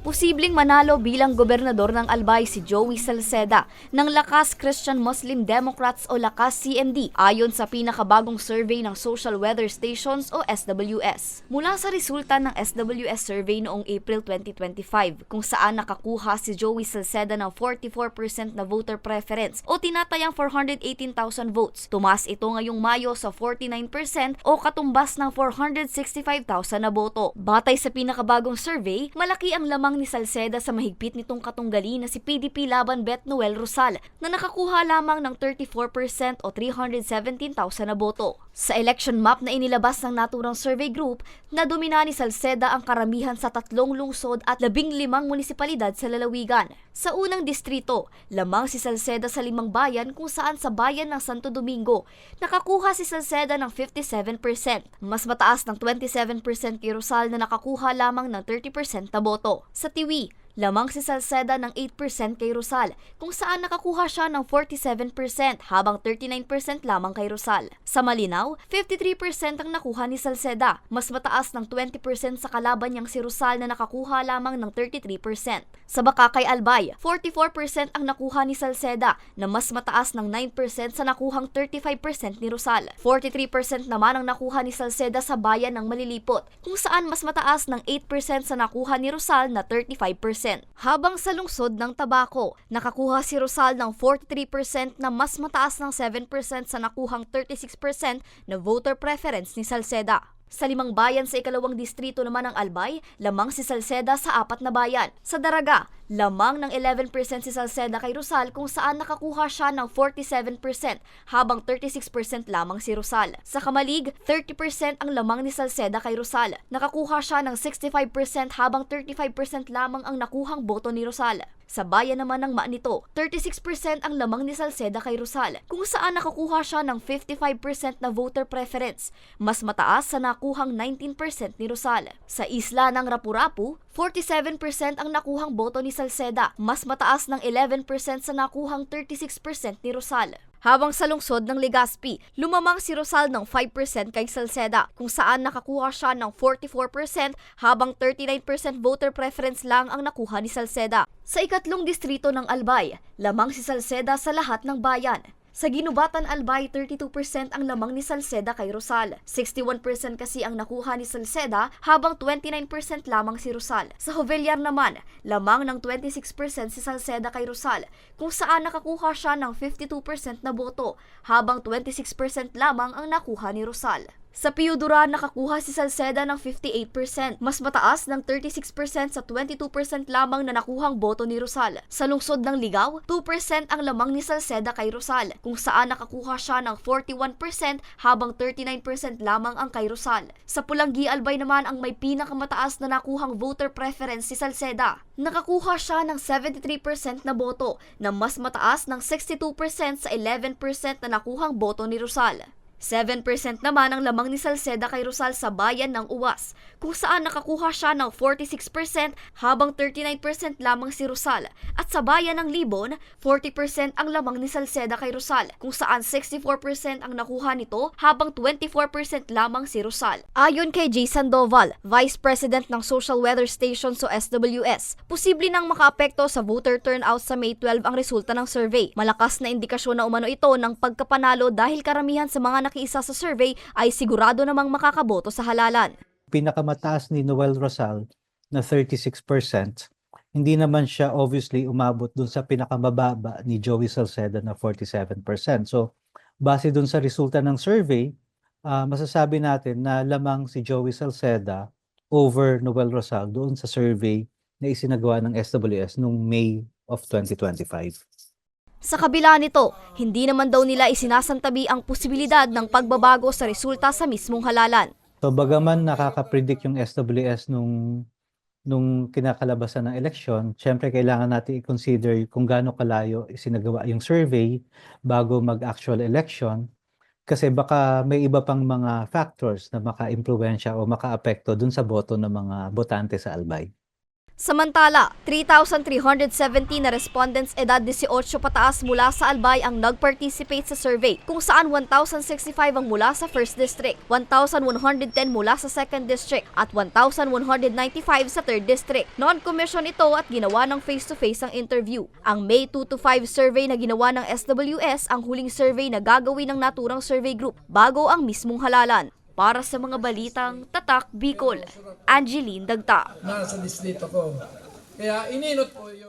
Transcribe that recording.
Posibleng manalo bilang gobernador ng Albay si Joey Salceda ng Lakas Christian Muslim Democrats o Lakas CMD ayon sa pinakabagong survey ng Social Weather Stations o SWS. Mula sa resulta ng SWS survey noong April 2025 kung saan nakakuha si Joey Salceda ng 44% na voter preference o tinatayang 418,000 votes. Tumas ito ngayong Mayo sa 49% o katumbas ng 465,000 na boto. Batay sa pinakabagong survey, malaki ang lamang ni Salceda sa mahigpit nitong katunggali na si PDP laban Bet Noel Rosal na nakakuha lamang ng 34% o 317,000 na boto. Sa election map na inilabas ng naturang survey group, nadumina ni Salceda ang karamihan sa tatlong lungsod at labing limang munisipalidad sa lalawigan. Sa unang distrito, lamang si Salceda sa limang bayan kung saan sa bayan ng Santo Domingo, nakakuha si Salceda ng 57%, mas mataas ng 27% kay Rosal na nakakuha lamang ng 30% na boto. Sa Tiwi, lamang si Salceda ng 8% kay Rosal, kung saan nakakuha siya ng 47% habang 39% lamang kay Rosal. Sa Malinaw, 53% ang nakuha ni Salceda, mas mataas ng 20% sa kalaban niyang si Rosal na nakakuha lamang ng 33%. Sa Bakakay Albay, 44% ang nakuha ni Salceda na mas mataas ng 9% sa nakuhang 35% ni Rosal. 43% naman ang nakuha ni Salceda sa bayan ng Malilipot, kung saan mas mataas ng 8% sa nakuha ni Rosal na 35%. Habang sa lungsod ng Tabaco, nakakuha si Rosal ng 43% na mas mataas ng 7% sa nakuhang 36% na voter preference ni Salceda. Sa limang bayan sa ikalawang distrito naman ng Albay, lamang si Salceda sa apat na bayan. Sa Daraga, lamang ng 11% si Salceda kay Rosal kung saan nakakuha siya ng 47% habang 36% lamang si Rosal. Sa Kamalig, 30% ang lamang ni Salceda kay Rosal. Nakakuha siya ng 65% habang 35% lamang ang nakuhang boto ni Rosal. Sa bayan naman ng Maanito, 36% ang lamang ni Salceda kay Rosal, kung saan nakakuha siya ng 55% na voter preference, mas mataas sa nakuhang 19% ni Rosal. Sa isla ng Rapurapu, 47% ang nakuhang boto ni Salceda, mas mataas ng 11% sa nakuhang 36% ni Rosal. Habang sa lungsod ng Legazpi, lumamang si Rosal ng 5% kay Salceda, kung saan nakakuha siya ng 44% habang 39% voter preference lang ang nakuha ni Salceda. Sa ikatlong distrito ng Albay, lamang si Salceda sa lahat ng bayan. Sa Ginubatan Albay, 32% ang lamang ni Salceda kay Rosal. 61% kasi ang nakuha ni Salceda habang 29% lamang si Rosal. Sa Jovellar naman, lamang ng 26% si Salceda kay Rosal kung saan nakakuha siya ng 52% na boto habang 26% lamang ang nakuha ni Rosal. Sa Piudura, nakakuha si Salceda ng 58%, mas mataas ng 36% sa 22% lamang na nakuhang boto ni Rosal. Sa lungsod ng Ligaw, 2% ang lamang ni Salceda kay Rosal, kung saan nakakuha siya ng 41% habang 39% lamang ang kay Rosal. Sa Pulanggi Albay naman ang may pinakamataas na nakuhang voter preference si Salceda. Nakakuha siya ng 73% na boto na mas mataas ng 62% sa 11% na nakuhang boto ni Rosal. 7% naman ang lamang ni Salceda kay Rosal sa bayan ng Uwas, kung saan nakakuha siya ng 46% habang 39% lamang si Rosal. At sa bayan ng Libon, 40% ang lamang ni Salceda kay Rosal, kung saan 64% ang nakuha nito habang 24% lamang si Rosal. Ayon kay Jay Sandoval, Vice President ng Social Weather Station o SWS, posible nang makaapekto sa voter turnout sa May 12 ang resulta ng survey. Malakas na indikasyon na umano ito ng pagkapanalo dahil karamihan sa mga nakiisa sa survey ay sigurado namang makakaboto sa halalan. Pinakamataas ni Noel Rosal na 36%. Hindi naman siya obviously umabot dun sa pinakamababa ni Joey Salceda na 47%. So, base dun sa resulta ng survey, ah, masasabi natin na lamang si Joey Salceda over Noel Rosal doon sa survey na isinagawa ng SWS noong May of 2025. Sa kabila nito, hindi naman daw nila isinasantabi ang posibilidad ng pagbabago sa resulta sa mismong halalan. So bagaman nakaka-predict yung SWS nung nung kinakalabasan ng eleksyon, syempre kailangan natin i-consider kung gaano kalayo isinagawa yung survey bago mag-actual election kasi baka may iba pang mga factors na maka-impluwensya o maka-apekto dun sa boto ng mga botante sa Albay. Samantala, 3,317 na respondents edad 18 pataas mula sa Albay ang nag-participate sa survey, kung saan 1,065 ang mula sa 1st District, 1,110 mula sa 2nd District, at 1,195 sa 3rd District. Non-commission ito at ginawa ng face-to-face ang interview. Ang May 2 to 5 survey na ginawa ng SWS ang huling survey na gagawin ng naturang survey group bago ang mismong halalan. Para sa mga balitang Tatak Bicol, Angeline Dagta. nasa distrito ko. Kaya ininot ko yun.